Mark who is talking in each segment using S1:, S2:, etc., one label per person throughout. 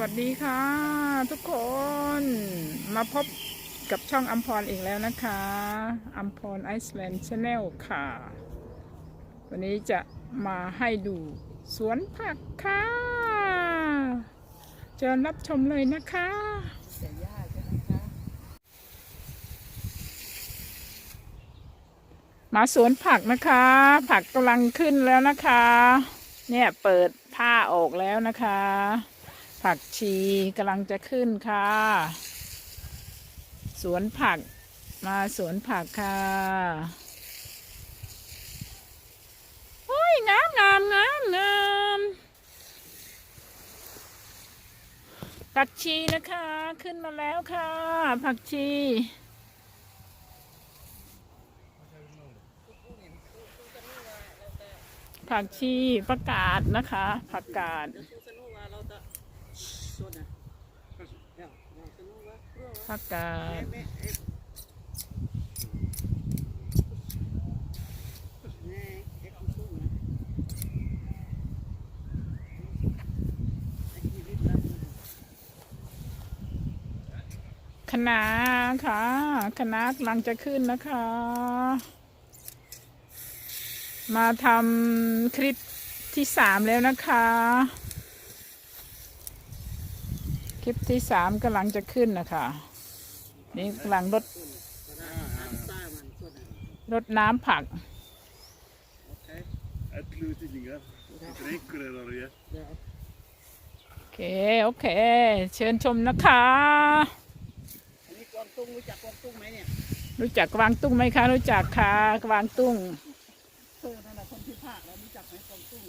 S1: วัสดีค่ะ ทุกคนมาพบกับช่องอัมพรอีกแล้วนะคะอัมพรไอซ์แลนด์ชาแนลค่ะ วันนี้จะมาให้ดูสวนผักค่ะเชิญรับชมเลยนะคะ
S2: มคะ
S1: มาสวนผักนะคะ ผักกำลังขึ้นแล้วนะคะ เนี่ยเปิดผ้าออกแล้วนะคะ ผักชีกำลังจะขึ้นค่ะ สวนผักมาสวนผักค่ะโอ้ยงามงามงามงามผักชีนะคะ ขึ้นมาแล้วค่ะ ผักชีผักชีประกาศนะคะ ผักกาด ผักกาด
S2: คณะไอ้ที่ริบลัน
S1: คะค่ะกำลังจะขึ้นนะคะ มาทำคลิปที่สามแล้วนะคะ คลิปที่สามกำลังจะขึ้นนะคะนี่กำลังรด
S2: น้ำตามันโซนนะ
S1: รดน้ำผัก
S2: โอเค
S3: Uitluitingen. Drinken er weer.
S2: เดี๋ยว
S1: โอเค โอเค เชิญชมนะคะ
S2: อันนี้กวางตุ้งรู้จักกวางตุ้งไหมเนี่ย
S1: รู้จักกวางตุ้งไหมคะ รู้จักค่ะกวางตุ้ง
S2: เออนั่นแหละคนที่ภาคแล้วรู้จักไหมกวางตุ้ง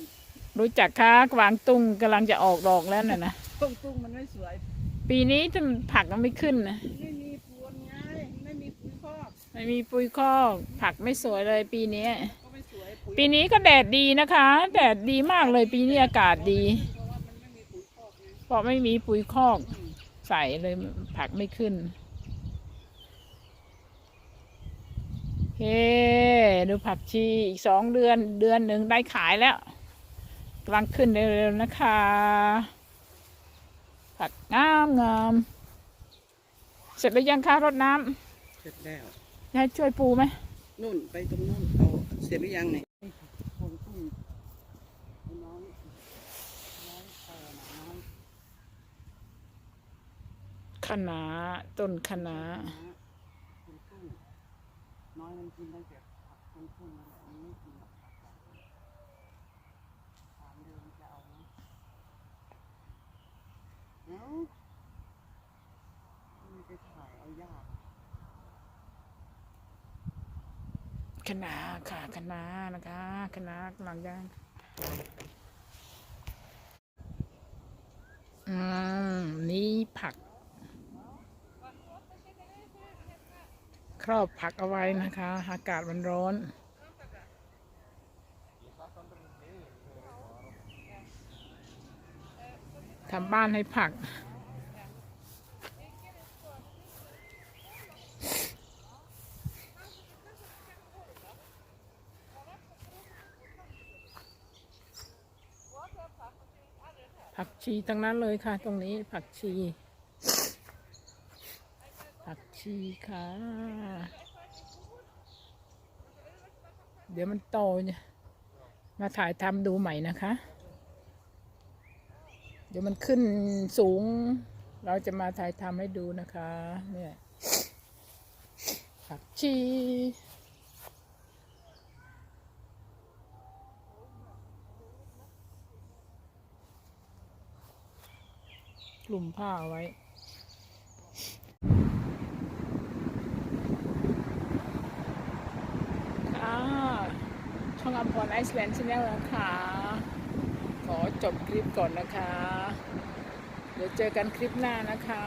S1: รู้จักค่ะกวางตุ้งกำลังจะออกดอกแล้วน่ะนะ
S2: กวางตุ้งมันไม่สวย
S1: ปีนี้จะผักมันไม่ขึ้นนะ
S2: ไม่มีพวนไงไม่มีปุ๋ยคอก
S1: ไม่มีปุ๋ยคอกผักไม่สวยเลยปีนี้
S2: ก็ไม่สวยปุ๋ย
S1: ปีนี้ก็แดดดีนะคะ แดดดีมากเลยปีนี้อากาศดี
S2: เพราะว่ามันไม่มีปุ๋ยคอกไง
S1: เพราะไม่มีปุ๋ยคอกใส่เลยผักไม่ขึ้นเฮ้ดูผักชีอีกสองเดือนเดือนหนึ่งได้ขายแล้วกำลังขึ้นเร็วๆนะคะ ผักงามงามเสร็จแล้วยังคะรดน้
S2: เสร็จแล้วำ
S1: ให้ช่วยปูไหม
S2: นู่นไปตรงนู่นเอาเสร็จหรือยังเนี่ยคนตุ้งน้องน้องเอ่อน้อง
S1: คะน้าต้นคะน้า
S2: คนตุ้งน้อยมันกินได้แต่ผักคนตุ้งนั่นแหละมันไม่กินหรอกผักหวานถามเดิมจะเอาไหมเอา ไปถ่ายเอายาก
S1: คณะค่ะคะน้านะคะคะน้ากำลังย่างอืมนี่ผัก ครอบผักเอาไว้นะคะ อากาศมันร้อน ทำบ้านให้ผัก ผักชีทั้งนั้นเลยค่ะ ตรงนี้ผักชี ผักชีค่ะ เดี๋ยวมันโตเนี่ยมาถ่ายทำดูใหม่นะคะ เดี๋ยวมันขึ้นสูง เราจะมาถ่ายทำให้ดูนะคะ เนี่ยผักชี ลุ่มผ้าเอาไว้ ค่ะช่องอัมพรไอซ์แลนด์ชาแนลนะคะ ขอจบคลิปก่อนนะคะ เดี๋ยวเจอกันคลิปหน้านะคะ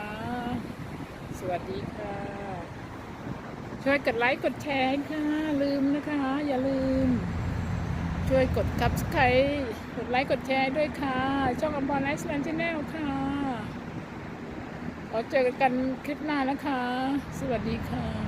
S1: สวัสดีค่ะ ช่วยกดไลค์กดแชร์ค่ะ ลืมนะคะ อย่าลืม ช่วยกด subscribe กดไลค์กดแชร์ด้วยค่ะ ช่องอัมพรไอซ์แลนด์ชาแนลค่ะ ขอเจอกันคลิปหน้านะคะ สวัสดีค่ะ